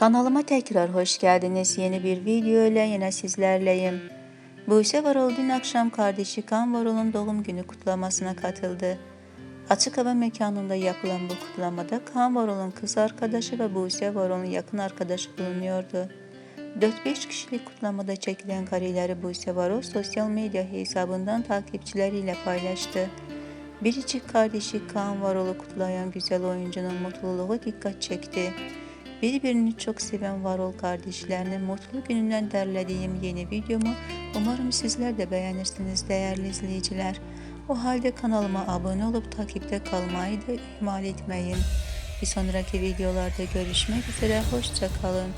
Kanalıma tekrar hoş geldiniz. Yeni bir video ile yine sizlerleyim. Buse Varol dün akşam kardeşi Kan Varol'un doğum günü kutlamasına katıldı. Açık hava mekanında yapılan bu kutlamada Kan Varol'un kız arkadaşı ve Buse Varol'un yakın arkadaşı bulunuyordu. 4-5 kişilik kutlamada çekilen kareleri Buse Varol sosyal medya hesabından takipçileriyle paylaştı. Biricik kardeşi Kaan Varol'u kutlayan güzel oyuncunun mutluluğu dikkat çekti. Birbirini çok seven Varol kardeşlerinin mutlu gününden derlediğim yeni videomu umarım sizler de beğenirsiniz değerli izleyiciler. O halde kanalıma abone olup takipte kalmayı da ihmal etmeyin. Bir sonraki videolarda görüşmek üzere, hoşça kalın.